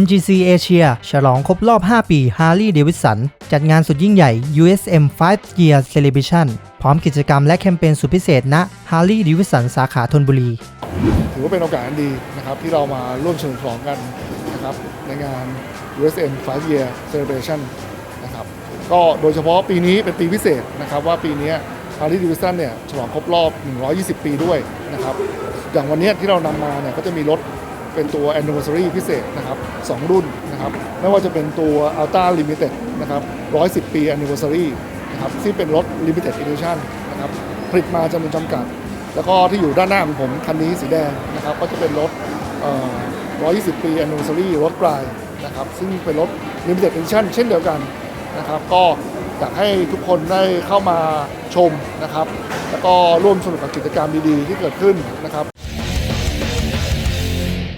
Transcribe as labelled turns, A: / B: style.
A: MGC Asia ฉลองครบรอบ 5 ปี Harley Davidson จัดงานสุดยิ่งใหญ่ USM 5 Year Celebration พร้อมกิจกรรมและแคมเปญสุดพิเศษณ Harley Davidson สาขาธนบุรี
B: ถือว่าเป็นโอกาสดีนะครับที่เรามาร่วมเฉลิมฉลองกันนะครับในงาน USM 5 Year Celebration นะครับก็โดยเฉพาะปีนี้เป็นปีพิเศษนะครับว่าปีนี้ Harley Davidson เนี่ยฉลองครบรอบ 120 ปีด้วยนะครับอย่างวันนี้ที่เรานำมาเนี่ยก็จะมีรถ เป็นตัว anniversary พิเศษนะครับสองรุ่นนะครับไม่ว่าจะเป็นตัว Ultra Limited นะครับ110 ปี anniversary นะครับซึ่งเป็นรถ limited edition นะครับผลิตมาจำนวนจำกัด แล้วก็ที่อยู่ด้านหน้าของผมคันนี้สีแดงนะครับก็จะเป็นรถเอ่อ120 ปี anniversary รถกลายนะครับซึ่งเป็นรถ limited edition เช่นเดียวกันนะครับก็อยากให้ทุกคนได้เข้ามาชมนะครับ แล้วก็ร่วมสนุกกับกิจกรรมดีๆ ที่เกิดขึ้นนะครับ